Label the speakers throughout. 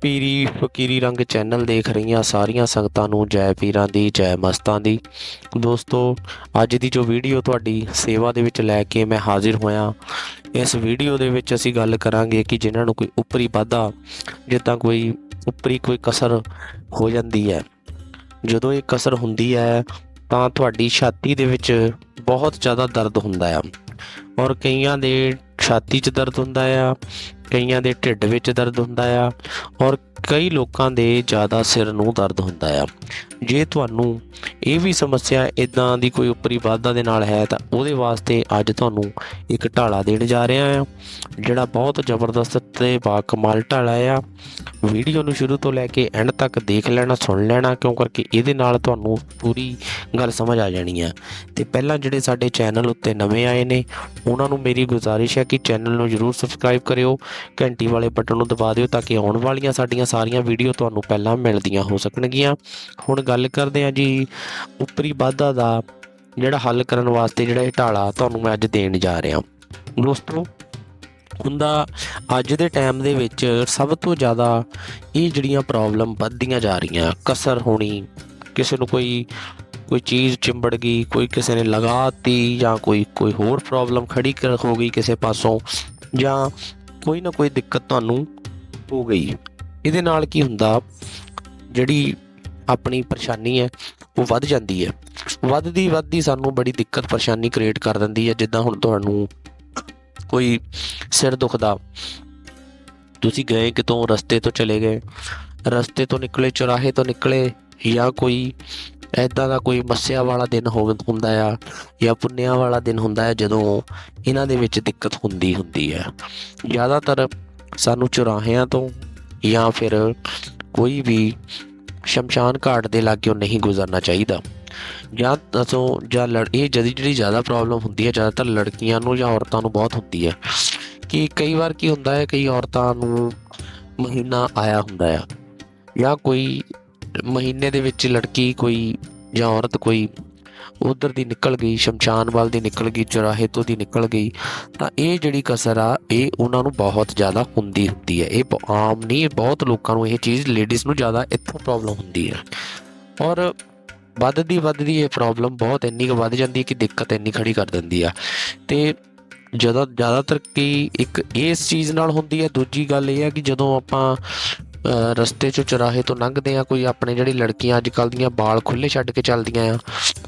Speaker 1: ਪੀਰੀ ਫਕੀਰੀ ਰੰਗ ਚੈਨਲ ਦੇਖ ਰਹੀਆਂ ਸਾਰੀਆਂ ਸੰਗਤਾਂ ਨੂੰ ਜੈ ਪੀਰਾਂ ਦੀ, ਜੈ ਮਸਤਾਂ ਦੀ। ਦੋਸਤੋ, ਅੱਜ ਦੀ ਜੋ ਵੀਡੀਓ ਤੁਹਾਡੀ ਸੇਵਾ ਦੇ ਵਿੱਚ ਲੈ ਕੇ ਮੈਂ ਹਾਜ਼ਰ ਹੋਇਆ, ਇਸ ਵੀਡੀਓ ਦੇ ਵਿੱਚ ਅਸੀਂ ਗੱਲ ਕਰਾਂਗੇ ਕਿ ਜਿਨ੍ਹਾਂ ਨੂੰ ਕੋਈ ਉੱਪਰੀ ਵਾਧਾ, ਜਿੱਦਾਂ ਕੋਈ ਉੱਪਰੀ ਕੋਈ ਕਸਰ ਹੋ ਜਾਂਦੀ ਹੈ। ਜਦੋਂ ਇਹ ਕਸਰ ਹੁੰਦੀ ਹੈ, ਤਾਂ ਤੁਹਾਡੀ ਛਾਤੀ ਦੇ ਵਿੱਚ ਬਹੁਤ ਜ਼ਿਆਦਾ ਦਰਦ ਹੁੰਦਾ ਆ। ਔਰ ਕਈਆਂ ਦੇ ਛਾਤੀ 'ਚ ਦਰਦ ਹੁੰਦਾ ਆ ਕਈਆਂ ਦੇ ਢਿੱਡ ਵਿੱਚ ਦਰਦ ਹੁੰਦਾ ਆ ਔਰ ਕਈ ਲੋਕਾਂ ਦੇ ਜ਼ਿਆਦਾ ਸਿਰ ਨੂੰ ਦਰਦ ਹੁੰਦਾ ਆ। ਜੇ ਤੁਹਾਨੂੰ ਇਹ ਵੀ ਸਮੱਸਿਆ ਇਦਾਂ ਦੀ ਕੋਈ ਉੱਪਰੀ ਵਾਧਾ ਦੇ ਨਾਲ ਹੈ ਤਾਂ ਉਹਦੇ ਵਾਸਤੇ ਅੱਜ ਤੁਹਾਨੂੰ ਇੱਕ ਢਾਲਾ ਦੇਣ ਜਾ ਰਿਹਾ ਆ, ਜਿਹੜਾ ਬਹੁਤ ਜ਼ਬਰਦਸਤ ਤੇ ਬਾਕਮਾਲ ਢਾਲਾ ਆ। ਵੀਡੀਓ ਨੂੰ ਸ਼ੁਰੂ ਤੋਂ ਲੈ ਕੇ ਐਂਡ ਤੱਕ ਦੇਖ ਲੈਣਾ, ਸੁਣ ਲੈਣਾ, ਕਿਉਂ ਕਰਕੇ ਇਹਦੇ ਨਾਲ ਤੁਹਾਨੂੰ ਪੂਰੀ ਗੱਲ ਸਮਝ ਆ ਜਾਣੀ ਆ। ਤੇ ਪਹਿਲਾਂ ਜਿਹੜੇ ਸਾਡੇ ਚੈਨਲ ਉੱਤੇ ਨਵੇਂ ਆਏ ਨੇ, ਉਹਨਾਂ ਨੂੰ ਮੇਰੀ ਗੁਜ਼ਾਰਿਸ਼ ਹੈ ਕਿ ਚੈਨਲ ਨੂੰ ਜਰੂਰ ਸਬਸਕ੍ਰਾਈਬ ਕਰਿਓ ਘੰਟੀ ਵਾਲੇ ਬਟਨ ਨੂੰ ਦਬਾ ਦਿਓ ਤਾਂ ਕਿ ਆਉਣ ਵਾਲੀਆਂ ਸਾਡੀਆਂ ਸਾਰੀਆਂ ਵੀਡੀਓ ਤੁਹਾਨੂੰ ਪਹਿਲਾਂ ਮਿਲਦੀਆਂ ਹੋ ਸਕਣਗੀਆਂ। ਹੁਣ ਗੱਲ ਕਰਦੇ ਹਾਂ ਜੀ ਉੱਪਰੀ ਵਾਧਾ ਦਾ ਜਿਹੜਾ ਹੱਲ ਕਰਨ ਵਾਸਤੇ ਜਿਹੜਾ ਇਹ ਢਾਲਾ ਤੁਹਾਨੂੰ ਮੈਂ ਅੱਜ ਦੇਣ ਜਾ ਰਿਹਾ। ਦੋਸਤੋ, ਹੁੰਦਾ ਅੱਜ ਦੇ ਟਾਈਮ ਦੇ ਵਿੱਚ ਸਭ ਤੋਂ ਜ਼ਿਆਦਾ ਇਹ ਜਿਹੜੀਆਂ ਪ੍ਰੋਬਲਮ ਵੱਧਦੀਆਂ ਜਾ ਰਹੀਆਂ, ਕਸਰ ਹੋਣੀ, ਕਿਸੇ ਨੂੰ ਕੋਈ ਕੋਈ ਚੀਜ਼ ਚਿੰਬੜ ਗਈ, ਕੋਈ ਕਿਸੇ ਨੇ ਲਗਾਤੀ ਜਾਂ ਕੋਈ ਕੋਈ ਹੋਰ ਪ੍ਰੋਬਲਮ ਖੜੀ ਕਰ ਹੋ ਗਈ ਕਿਸੇ ਪਾਸੋਂ ਜਾਂ ਕੋਈ ਨਾ ਕੋਈ ਦਿੱਕਤ ਤੁਹਾਨੂੰ ਹੋ ਗਈ। ਇਹਦੇ ਨਾਲ ਕੀ ਹੁੰਦਾ, ਜਿਹੜੀ ਆਪਣੀ ਪਰੇਸ਼ਾਨੀ ਹੈ, ਉਹ ਵੱਧ ਜਾਂਦੀ ਹੈ। ਵੱਧਦੀ ਵੱਧਦੀ ਸਾਨੂੰ ਬੜੀ ਦਿੱਕਤ, ਪਰੇਸ਼ਾਨੀ ਕ੍ਰੀਏਟ ਕਰ ਦਿੰਦੀ ਹੈ। ਜਿੱਦਾਂ ਹੁਣ ਤੁਹਾਨੂੰ ਕੋਈ ਸਿਰ ਦੁਖਦਾ, ਤੁਸੀਂ ਗਏ ਕਿਤੋਂ ਰਸਤੇ ਤੋਂ ਚਲੇ ਗਏ, ਰਸਤੇ ਤੋਂ ਨਿਕਲੇ, ਚੁਰਾਹੇ ਤੋਂ ਨਿਕਲੇ ਜਾਂ ਕੋਈ ਐਦਾਂ ਦਾ ਕੋਈ ਮੱਸਿਆ ਵਾਲਾ ਦਿਨ ਹੋ ਹੁੰਦਾ ਆ ਜਾਂ ਪੁੰਨਿਆ ਵਾਲਾ ਦਿਨ ਹੁੰਦਾ ਹੈ ਜਦੋਂ ਇਹਨਾਂ ਦੇ ਵਿੱਚ ਦਿੱਕਤ ਹੁੰਦੀ ਹੁੰਦੀ ਹੈ ਜ਼ਿਆਦਾਤਰ ਸਾਨੂੰ ਚੁਰਾਹਿਆਂ ਤੋਂ ਜਾਂ ਫਿਰ ਕੋਈ ਵੀ ਸ਼ਮਸ਼ਾਨ ਘਾਟ ਦੇ ਲਾਗਿਓਂ ਨਹੀਂ ਗੁਜ਼ਰਨਾ ਚਾਹੀਦਾ। ਜਾਂ ਦੱਸੋ, ਜਾਂ ਲੜ, ਇਹ ਜਦੀ ਜਿਹੜੀ ਜ਼ਿਆਦਾ ਪ੍ਰੋਬਲਮ ਹੁੰਦੀ ਹੈ ਜ਼ਿਆਦਾਤਰ ਲੜਕੀਆਂ ਨੂੰ ਜਾਂ ਔਰਤਾਂ ਨੂੰ ਬਹੁਤ ਹੁੰਦੀ ਹੈ ਕਿ ਕਈ ਵਾਰ ਕੀ ਹੁੰਦਾ ਹੈ ਕਈ ਔਰਤਾਂ ਨੂੰ ਮਹੀਨਾ ਆਇਆ ਹੁੰਦਾ ਆ ਜਾਂ ਕੋਈ ਮਹੀਨੇ ਦੇ ਵਿੱਚ ਲੜਕੀ ਕੋਈ ਜਾਂ ਔਰਤ ਕੋਈ ਉਧਰ ਦੀ ਨਿਕਲ ਗਈ, ਸ਼ਮਸ਼ਾਨ ਵੱਲ ਦੀ ਨਿਕਲ ਗਈ, ਚੁਰਾਹੇ ਤੋਂ ਦੀ ਨਿਕਲ ਗਈ, ਤਾਂ ਇਹ ਜਿਹੜੀ ਕਸਰ ਆ, ਇਹ ਉਹਨਾਂ ਨੂੰ ਬਹੁਤ ਜ਼ਿਆਦਾ ਹੁੰਦੀ ਹੁੰਦੀ ਹੈ। ਇਹ ਬ- ਆਮ ਨਹੀਂ ਬਹੁਤ ਲੋਕਾਂ ਨੂੰ ਇਹ ਚੀਜ਼ ਲੇਡੀਜ਼ ਨੂੰ ਜ਼ਿਆਦਾ ਇੱਥੋਂ ਪ੍ਰੋਬਲਮ ਹੁੰਦੀ ਹੈ। ਔਰ ਵੱਧਦੀ ਵੱਧਦੀ ਇਹ ਪ੍ਰੋਬਲਮ ਬਹੁਤ ਇੰਨੀ ਕੁ ਵੱਧ ਜਾਂਦੀ ਹੈ ਕਿ ਦਿੱਕਤ ਇੰਨੀ ਖੜੀ ਕਰ ਦਿੰਦੀ ਆ। ਤੇ ਜਦੋਂ ਜ਼ਿਆਦਾਤਰ ਕੀ ਇੱਕ ਇਸ ਚੀਜ਼ ਨਾਲ ਹੁੰਦੀ ਹੈ, ਦੂਜੀ ਗੱਲ ਇਹ ਹੈ ਕਿ ਜਦੋਂ ਆਪਾਂ ਰਸਤੇ 'ਚੋਂ ਚੁਰਾਹੇ ਤੋਂ ਲੰਘਦੇ ਆ ਕੋਈ ਆਪਣੇ ਜਿਹੜੀ ਲੜਕੀਆਂ ਅੱਜ ਕੱਲ੍ਹ ਦੀਆਂ ਬਾਲ ਖੁੱਲੇ ਛੱਡ ਕੇ ਚੱਲਦੀਆਂ ਆ,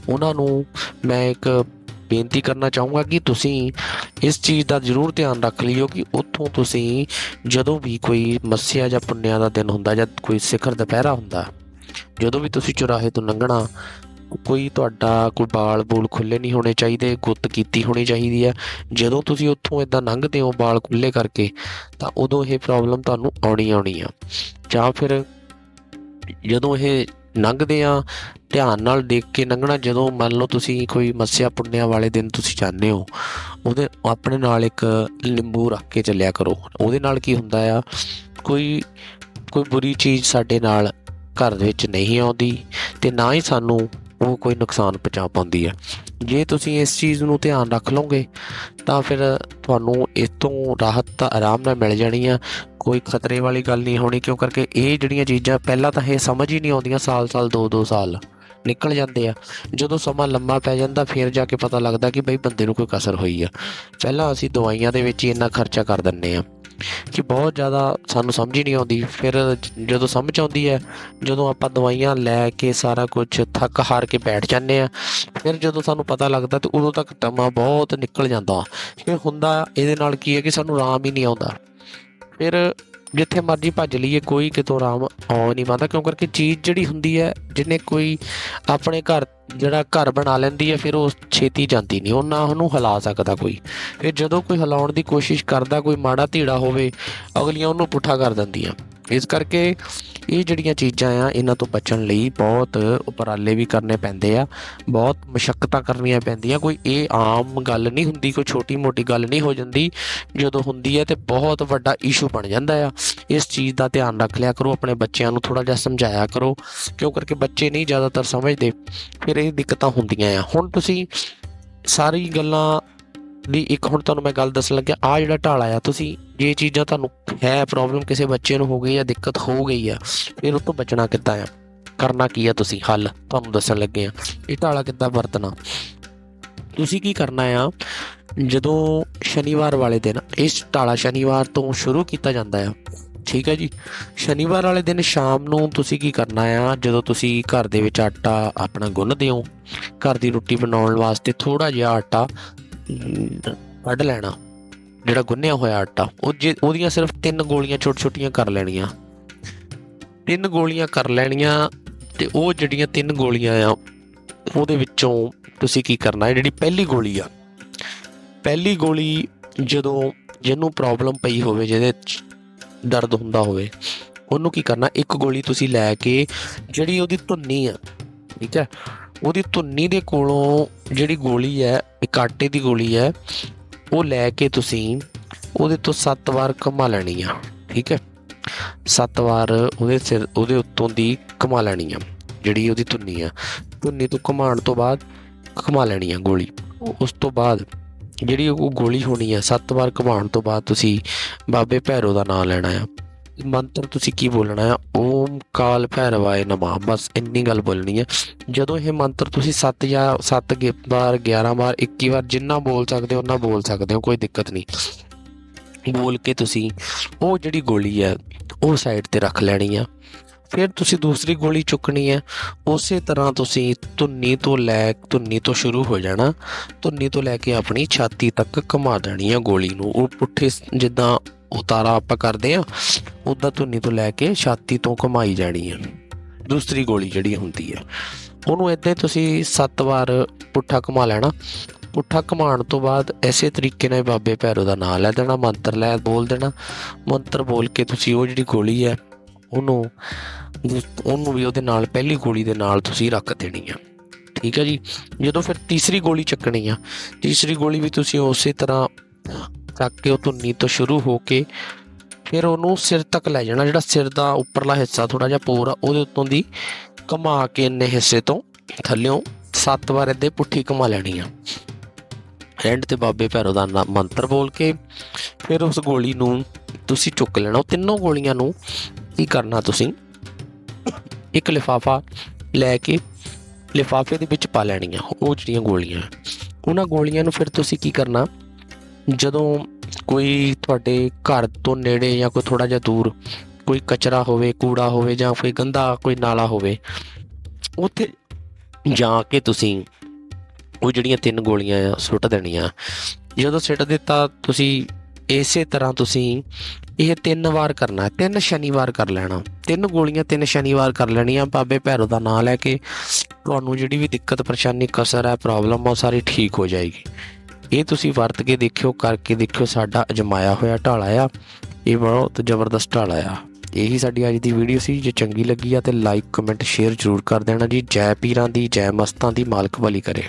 Speaker 1: ਉਹਨਾਂ ਨੂੰ ਮੈਂ ਇੱਕ ਬੇਨਤੀ ਕਰਨਾ ਚਾਹੂੰਗਾ ਕਿ ਤੁਸੀਂ ਇਸ ਚੀਜ਼ ਦਾ ਜ਼ਰੂਰ ਧਿਆਨ ਰੱਖ ਲਿਓ ਕਿ ਉੱਥੋਂ ਤੁਸੀਂ ਜਦੋਂ ਵੀ ਕੋਈ ਮੱਸਿਆ ਜਾਂ ਪੁੰਨਿਆ ਦਾ ਦਿਨ ਹੁੰਦਾ ਜਾਂ ਕੋਈ ਸਿਖਰ ਦੁਪਹਿਰਾ ਹੁੰਦਾ, ਜਦੋਂ ਵੀ ਤੁਸੀਂ ਚੁਰਾਹੇ ਤੋਂ ਲੰਘਣਾ ਕੋਈ ਤੁਹਾਡਾ ਕੋਈ ਬਾਲ ਬੂਲ ਖੁੱਲੇ ਨਹੀਂ ਹੋਣੇ ਚਾਹੀਦੇ, ਗੁੱਤ ਕੀਤੀ ਹੋਣੀ ਚਾਹੀਦੀ ਹੈ। ਜਦੋਂ ਤੁਸੀਂ ਉੱਥੋਂ ਇਦਾਂ ਲੰਘਦੇ ਹੋ ਬਾਲ ਖੁੱਲੇ ਕਰਕੇ, ਤਾਂ ਉਦੋਂ ਇਹ ਪ੍ਰੋਬਲਮ ਤੁਹਾਨੂੰ ਆਉਣੀ ਆਉਣੀ ਆ। ਜਾਂ ਫਿਰ ਜਦੋਂ ਇਹ ਲੰਘਦੇ ਆ, ਧਿਆਨ ਨਾਲ ਦੇਖ ਕੇ ਲੰਘਣਾ, ਜਦੋਂ ਮੰਨ ਲਓ ਤੁਸੀਂ ਕੋਈ ਮੱਸਿਆ ਪੁੰਨਿਆ ਵਾਲੇ ਦਿਨ ਤੁਸੀਂ ਜਾਂਦੇ ਹੋ, ਉਹਦੇ ਆਪਣੇ ਨਾਲ ਇੱਕ ਨਿੰਬੂ ਰੱਖ ਕੇ ਚੱਲਿਆ ਕਰੋ। ਉਹਦੇ ਨਾਲ ਕੀ ਹੁੰਦਾ ਆ, ਕੋਈ ਕੋਈ ਬੁਰੀ ਚੀਜ਼ ਸਾਡੇ ਨਾਲ ਘਰ ਦੇ ਵਿੱਚ ਨਹੀਂ ਆਉਂਦੀ, ਤੇ ਨਾ ਹੀ ਸਾਨੂੰ ਉਹ ਕੋਈ ਨੁਕਸਾਨ ਪਹੁੰਚਾ ਪਾਉਂਦੀ ਹੈ। ਜੇ ਤੁਸੀਂ ਇਸ ਚੀਜ਼ ਨੂੰ ਧਿਆਨ ਰੱਖ ਲਓਗੇ, ਤਾਂ ਫਿਰ ਤੁਹਾਨੂੰ ਇਸ ਤੋਂ ਰਾਹਤ ਤਾਂ ਆਰਾਮ ਨਾਲ ਮਿਲ ਜਾਣੀ ਆ। ਕੋਈ ਖਤਰੇ ਵਾਲੀ ਗੱਲ ਨਹੀਂ ਹੋਣੀ, ਕਿਉਂ ਕਰਕੇ ਇਹ ਜਿਹੜੀਆਂ ਚੀਜ਼ਾਂ ਪਹਿਲਾਂ ਤਾਂ ਇਹ ਸਮਝ ਹੀ ਨਹੀਂ ਆਉਂਦੀਆਂ, ਸਾਲ-ਸਾਲ, ਦੋ-ਦੋ ਸਾਲ ਨਿਕਲ ਜਾਂਦੇ ਆ। ਜਦੋਂ ਸਮਾਂ ਲੰਮਾ ਪੈ ਜਾਂਦਾ, ਫਿਰ ਜਾ ਕੇ ਪਤਾ ਲੱਗਦਾ ਕਿ ਬਈ ਬੰਦੇ ਨੂੰ ਕੋਈ ਕਸਰ ਹੋਈ ਆ। ਪਹਿਲਾਂ ਅਸੀਂ ਦਵਾਈਆਂ ਦੇ ਵਿੱਚ ਹੀ ਇੰਨਾ ਖਰਚਾ ਕਰ ਦਿੰਨੇ ਆ। ਕਿ ਬਹੁਤ ਜ਼ਿਆਦਾ ਸਾਨੂੰ ਸਮਝ ਹੀ ਨਹੀਂ ਆਉਂਦੀ। ਫਿਰ ਜਦੋਂ ਸਮਝ ਆਉਂਦੀ ਹੈ, ਜਦੋਂ ਆਪਾਂ ਦਵਾਈਆਂ ਲੈ ਕੇ ਸਾਰਾ ਕੁਝ ਥੱਕ ਹਾਰ ਕੇ ਬੈਠ ਜਾਂਦੇ ਆ ਫਿਰ ਜਦੋਂ ਸਾਨੂੰ ਪਤਾ ਲੱਗਦਾ ਤੇ ਉਦੋਂ ਤੱਕ ਟਮਾ ਬਹੁਤ ਨਿਕਲ ਜਾਂਦਾ। ਫਿਰ ਹੁੰਦਾ ਇਹਦੇ ਨਾਲ ਕੀ ਹੈ ਕਿ ਸਾਨੂੰ ਆਰਾਮ ਹੀ ਨਹੀਂ ਆਉਂਦਾ। ਫਿਰ ਜਿੱਥੇ ਮਰਜ਼ੀ ਭੱਜ ਲਈਏ, ਕੋਈ ਕਿਤੋਂ ਆਰਾਮ ਆਉ ਨਹੀਂ ਪਾਉਂਦਾ ਕਿਉਂ ਕਰਕੇ ਚੀਜ਼ ਜਿਹੜੀ ਹੁੰਦੀ ਹੈ, ਜਿਹਨੇ ਕੋਈ ਆਪਣੇ ਘਰ, ਜਿਹੜਾ ਘਰ ਬਣਾ ਲੈਂਦੀ ਹੈ, ਫਿਰ ਉਹ ਛੇਤੀ ਜਾਂਦੀ ਨਹੀਂ, ਉਹ ਨਾ ਉਹਨੂੰ ਹਿਲਾ ਸਕਦਾ ਕੋਈ। ਫਿਰ ਜਦੋਂ ਕੋਈ ਹਿਲਾਉਣ ਦੀ ਕੋਸ਼ਿਸ਼ ਕਰਦਾ, ਕੋਈ ਮਾੜਾ ਧੀੜਾ ਹੋਵੇ, ਅਗਲੀਆਂ ਉਹਨੂੰ ਪੁੱਠਾ ਕਰ ਦਿੰਦੀਆਂ। ਇਸ ਕਰਕੇ ਇਹ ਜਿਹੜੀਆਂ ਚੀਜ਼ਾਂ ਆ, ਇਹਨਾਂ ਤੋਂ ਬਚਣ ਲਈ ਬਹੁਤ ਉਪਰਾਲੇ ਵੀ ਕਰਨੇ ਪੈਂਦੇ ਆ, ਬਹੁਤ ਮੁਸ਼ਕਲਾਂ ਕਰਨੀਆਂ ਪੈਂਦੀਆਂ। ਕੋਈ ਇਹ ਆਮ ਗੱਲ ਨਹੀਂ ਹੁੰਦੀ, ਕੋਈ ਛੋਟੀ ਮੋਟੀ ਗੱਲ ਨਹੀਂ ਹੋ ਜਾਂਦੀ। ਜਦੋਂ ਹੁੰਦੀ ਹੈ ਤੇ ਬਹੁਤ ਵੱਡਾ ਇਸ਼ੂ ਬਣ ਜਾਂਦਾ ਆ। ਇਸ ਚੀਜ਼ ਦਾ ਧਿਆਨ ਰੱਖ ਲਿਆ ਕਰੋ, ਆਪਣੇ ਬੱਚਿਆਂ ਨੂੰ ਥੋੜਾ ਜਿਹਾ ਸਮਝਾਇਆ ਕਰੋ, ਕਿਉਂ ਕਰਕੇ ਬੱਚੇ ਨਹੀਂ ਜ਼ਿਆਦਾਤਰ ਸਮਝਦੇ। ਫਿਰ ਇਹ ਦਿੱਕਤਾਂ ਹੁੰਦੀਆਂ ਆ। ਹੁਣ ਤੁਸੀਂ ਸਾਰੀ ਗੱਲਾਂ ਦੀ ਇੱਕ ਹੁਣ ਤੁਹਾਨੂੰ ਮੈਂ ਗੱਲ ਦੱਸਣ ਲੱਗਿਆ ਆ ਜਿਹੜਾ ਢਾਲ ਆਇਆ, ਤੁਸੀਂ ਜੇ ਚੀਜ਼ਾਂ ਤੁਹਾਨੂੰ ਹੈ ਪ੍ਰੋਬਲਮ ਕਿਸੇ ਬੱਚੇ ਨੂੰ ਹੋ ਗਈ ਜਾਂ ਦਿੱਕਤ ਹੋ ਗਈ ਆ, ਫਿਰ ਉਹ ਤੋਂ ਬਚਣਾ ਕਿੱਦਾਂ ਆ? ਕਰਨਾ ਕੀ ਆ ਤੁਸੀਂ? ਹੱਲ ਤੁਹਾਨੂੰ ਦੱਸਣ ਲੱਗੇ ਆ। ਇਹ ਢਾਲਾ ਕਿੱਦਾਂ ਵਰਤਣਾ? ਤੁਸੀਂ ਕੀ ਕਰਨਾ ਆ, ਜਦੋਂ ਸ਼ਨੀਵਾਰ ਵਾਲੇ ਦਿਨ, ਇਸ ਢਾਲਾ ਸ਼ਨੀਵਾਰ ਤੋਂ ਸ਼ੁਰੂ ਕੀਤਾ ਜਾਂਦਾ ਆ, ਠੀਕ ਹੈ ਜੀ? ਸ਼ਨੀਵਾਰ ਵਾਲੇ ਦਿਨ ਸ਼ਾਮ ਨੂੰ ਤੁਸੀਂ ਕੀ ਕਰਨਾ ਆ, ਜਦੋਂ ਤੁਸੀਂ ਘਰ ਦੇ ਵਿੱਚ ਆਟਾ ਆਪਣਾ ਗੁੰਨਦੇ ਹੋ, ਘਰ ਦੀ ਰੋਟੀ ਬਣਾਉਣ ਵਾਸਤੇ ਥੋੜਾ ਜਿਹਾ ਆਟਾ ਕੱਢ ਲੈਣਾ। ਜਿਹੜਾ ਗੁੰਨਿਆ ਹੋਇਆ ਆਟਾ, ਉਹ ਜੇ ਉਹਦੀਆਂ ਸਿਰਫ ਤਿੰਨ ਗੋਲੀਆਂ ਛੋਟ-ਛੋਟੀਆਂ ਕਰ ਲੈਣੀਆਂ। ਤਿੰਨ ਗੋਲੀਆਂ ਕਰ ਲੈਣੀਆਂ ਤੇ ਉਹ ਜਿਹੜੀਆਂ ਤਿੰਨ ਗੋਲੀਆਂ ਆ, ਉਹਦੇ ਵਿੱਚੋਂ ਤੁਸੀਂ ਕੀ ਕਰਨਾ ਹੈ ਜਿਹੜੀ ਪਹਿਲੀ ਗੋਲੀ ਆ, ਪਹਿਲੀ ਗੋਲੀ ਜਦੋਂ ਜਿਹਨੂੰ ਪ੍ਰੋਬਲਮ ਪਈ ਹੋਵੇ, ਜਿਹਦੇ 'ਚ ਦਰਦ ਹੁੰਦਾ ਹੋਵੇ, ਉਹਨੂੰ ਕੀ ਕਰਨਾ, ਇੱਕ ਗੋਲੀ ਤੁਸੀਂ ਲੈ ਕੇ ਜਿਹੜੀ ਉਹਦੀ ਧੁੰਨੀ ਆ, ਠੀਕ ਹੈ, ਉਹਦੀ ਧੁੰਨੀ ਦੇ ਕੋਲੋਂ ਜਿਹੜੀ ਗੋਲੀ ਹੈ, ਇੱਕ ਆਟੇ ਦੀ ਗੋਲੀ ਹੈ, ਉਹ ਲੈ ਕੇ ਤੁਸੀਂ ਉਹਦੇ ਤੋਂ 7 ਵਾਰ ਘੁਮਾ ਲੈਣੀ ਆ, ਠੀਕ ਹੈ? 7 ਵਾਰ ਉਹਦੇ ਸਿਰ, ਉਹਦੇ ਉੱਤੋਂ ਦੀ ਘੁਮਾ ਲੈਣੀ ਆ, ਜਿਹੜੀ ਉਹਦੀ ਧੁੰਨੀ ਆ। ਧੁੰਨੀ ਤੋਂ ਘੁਮਾਉਣ ਤੋਂ ਬਾਅਦ ਘੁਮਾ ਲੈਣੀ ਆ ਗੋਲੀ। ਉਸ ਤੋਂ ਬਾਅਦ ਜਿਹੜੀ ਉਹ ਗੋਲੀ ਹੋਣੀ ਆ 7 ਵਾਰ ਘੁਮਾਉਣ ਤੋਂ ਬਾਅਦ ਤੁਸੀਂ ਬਾਬੇ ਭੈਰੋ ਦਾ ਨਾਮ ਲੈਣਾ ਆ। ਮੰਤਰ ਤੁਸੀਂ ਕੀ ਬੋਲਣਾ ਆ ਓਮ ਕਾਲ ਭੈਰਵਾਏ ਨਮਾ। ਬਸ ਇੰਨੀ ਗੱਲ ਬੋਲਣੀ ਹੈ। ਜਦੋਂ ਇਹ ਮੰਤਰ ਤੁਸੀਂ 7 ਜਾਂ 7 ਵਾਰ 11 ਵਾਰ 21 ਵਾਰ ਜਿੰਨਾ ਬੋਲ ਸਕਦੇ ਹੋ ਉਹਨਾਂ ਬੋਲ ਸਕਦੇ ਹੋ, ਕੋਈ ਦਿੱਕਤ ਨਹੀਂ। ਬੋਲ ਕੇ ਤੁਸੀਂ ਉਹ ਜਿਹੜੀ ਗੋਲੀ ਹੈ, ਉਹ ਸਾਈਡ ਤੇ ਰੱਖ ਲੈਣੀ ਆ ਫਿਰ ਤੁਸੀਂ ਦੂਸਰੀ ਗੋਲੀ ਚੁੱਕਣੀ ਹੈ, ਉਸੇ ਤਰ੍ਹਾਂ ਤੁਸੀਂ ਧੁੰਨੀ ਤੋਂ ਲੈ, ਧੁੰਨੀ ਤੋਂ ਸ਼ੁਰੂ ਹੋ ਜਾਣਾ, ਧੁੰਨੀ ਤੋਂ ਲੈ ਕੇ ਆਪਣੀ ਛਾਤੀ ਤੱਕ ਘੁਮਾ ਦੇਣੀ ਹੈ ਗੋਲੀ ਨੂੰ। ਉਹ ਪੁੱਠੇ ਜਿੱਦਾਂ ਉਤਾਰਾ ਆਪਾਂ ਕਰਦੇ ਆ ਉਦਾਂ ਧੁੰਨੀ ਤੋਂ ਲੈ ਕੇ ਛਾਤੀ ਤੋਂ ਘੁਮਾਈ ਜਾਣੀ ਆ ਦੂਸਰੀ ਗੋਲੀ ਜਿਹੜੀ ਹੁੰਦੀ ਹੈ, ਉਹਨੂੰ ਇਦਾਂ ਤੁਸੀਂ 7 ਵਾਰ ਪੁੱਠਾ ਘੁਮਾ ਲੈਣਾ। ਪੁੱਠਾ ਘੁਮਾਉਣ ਤੋਂ ਬਾਅਦ ਐਸੇ ਤਰੀਕੇ ਨਾਲ ਬਾਬੇ ਭੈਰੋ ਦਾ ਨਾਮ ਲੈ ਦੇਣਾ, ਮੰਤਰ ਲੈ ਬੋਲ ਦੇਣਾ। ਮੰਤਰ ਬੋਲ ਕੇ ਤੁਸੀਂ ਉਹ ਜਿਹੜੀ ਗੋਲੀ ਹੈ ਉਹਨੂੰ ਉਹਨੂੰ ਵੀ ਉਹਦੇ ਨਾਲ, ਪਹਿਲੀ ਗੋਲੀ ਦੇ ਨਾਲ ਤੁਸੀਂ ਰੱਖ ਦੇਣੀ ਆ। ਠੀਕ ਹੈ ਜੀ? ਜਦੋਂ ਫਿਰ ਤੀਸਰੀ ਗੋਲੀ ਚੱਕਣੀ ਆ, ਤੀਸਰੀ ਗੋਲੀ ਵੀ ਤੁਸੀਂ ਉਸੇ ਤਰ੍ਹਾਂ ਚੱਕ ਕੇ ਉਹ ਧੁੰਨੀ ਤੋਂ ਸ਼ੁਰੂ ਹੋ ਕੇ ਫਿਰ ਉਹਨੂੰ ਸਿਰ ਤੱਕ ਲੈ ਜਾਣਾ, ਜਿਹੜਾ ਸਿਰ ਦਾ ਉੱਪਰਲਾ ਹਿੱਸਾ ਥੋੜਾ ਜਿਹਾ ਪੋਰ ਆ, ਉਹਦੇ ਉੱਤੋਂ ਦੀ ਘੁਮਾ ਕੇ ਇੰਨੇ ਹਿੱਸੇ ਤੋਂ ਥੱਲਿਓਂ ਸੱਤ ਵਾਰ ਇਹਦੇ ਪੁੱਠੀ ਘੁਮਾ ਲੈਣੀ ਆ। ਐਂਡ ਤੇ ਬਾਬੇ ਭੈਰੋ ਦਾ ਨਾ- ਮੰਤਰ ਬੋਲ ਕੇ ਫਿਰ ਉਸ ਗੋਲੀ ਨੂੰ ਤੁਸੀਂ ਚੁੱਕ ਲੈਣਾ। ਉਹ ਤਿੰਨੋਂ ਗੋਲੀਆਂ ਨੂੰ ਕੀ ਕਰਨਾ ਤੁਸੀਂ? ਇੱਕ ਲਿਫਾਫਾ ਲੈ ਕੇ ਲਿਫਾਫੇ ਦੇ ਵਿੱਚ ਪਾ ਲੈਣੀਆਂ, ਉਹ ਜਿਹੜੀਆਂ ਗੋਲੀਆਂ। ਉਹਨਾਂ ਗੋਲੀਆਂ ਨੂੰ ਫਿਰ ਤੁਸੀਂ ਕੀ ਕਰਨਾ? ਜਦੋਂ ਕੋਈ ਤੁਹਾਡੇ ਘਰ ਤੋਂ ਨੇੜੇ ਜਾਂ ਕੋਈ ਥੋੜਾ ਜਿਹਾ ਦੂਰ ਕੋਈ ਕਚਰਾ ਹੋਵੇ, ਕੂੜਾ ਹੋਵੇ ਜਾਂ ਕੋਈ ਗੰਦਾ ਕੋਈ ਨਾਲਾ ਹੋਵੇ, ਉੱਥੇ ਜਾ ਕੇ ਤੁਸੀਂ ਉਹ ਜਿਹੜੀਆਂ ਤਿੰਨ ਗੋਲੀਆਂ ਆ ਸੁੱਟ ਦੇਣੀਆਂ। ਜਦੋਂ ਸੁੱਟ ਦਿੱਤਾ, ਤੁਸੀਂ ਇਸੇ ਤਰ੍ਹਾਂ ਤੁਸੀਂ ਇਹ ਤਿੰਨ ਵਾਰ ਕਰਨਾ ਹੈ ਤਿੰਨ ਸ਼ਨੀਵਾਰ ਕਰ ਲੈਣਾ। ਤਿੰਨ ਗੋਲੀਆਂ, ਤਿੰਨ ਸ਼ਨੀਵਾਰ ਕਰ ਲੈਣੀਆਂ, ਬਾਬੇ ਭੈਰੋ ਦਾ ਨਾਮ ਲੈ ਕੇ। ਤੁਹਾਨੂੰ ਜਿਹੜੀ ਵੀ ਦਿੱਕਤ, ਪਰੇਸ਼ਾਨੀ, ਕਸਰ ਹੈ ਪ੍ਰੋਬਲਮ ਉਹ ਸਾਰੀ ਠੀਕ ਹੋ ਜਾਏਗੀ। ਇਹ ਤੁਸੀਂ ਵਰਤ ਕੇ ਦੇਖਿਓ, ਕਰਕੇ ਦੇਖਿਓ, ਸਾਡਾ ਅਜਮਾਇਆ ਹੋਇਆ ਢਾਲਾ ਆ। ਇਹ ਬਹੁਤ ਜ਼ਬਰਦਸਤ ਢਾਲਾ ਆ। ਇਹੀ ਸਾਡੀ ਅੱਜ ਦੀ ਵੀਡੀਓ ਸੀ। ਜੇ ਚੰਗੀ ਲੱਗੀ ਆ ਤੇ ਲਾਈਕ ਕਮੈਂਟ ਸ਼ੇਅਰ ਜ਼ਰੂਰ ਕਰ ਦੇਣਾ ਜੀ। ਜੈ ਪੀਰਾਂ ਦੀ, ਜੈ ਮਸਤਾਂ ਦੀ ਮਾਲਕ ਭਲੀ ਕਰੇ।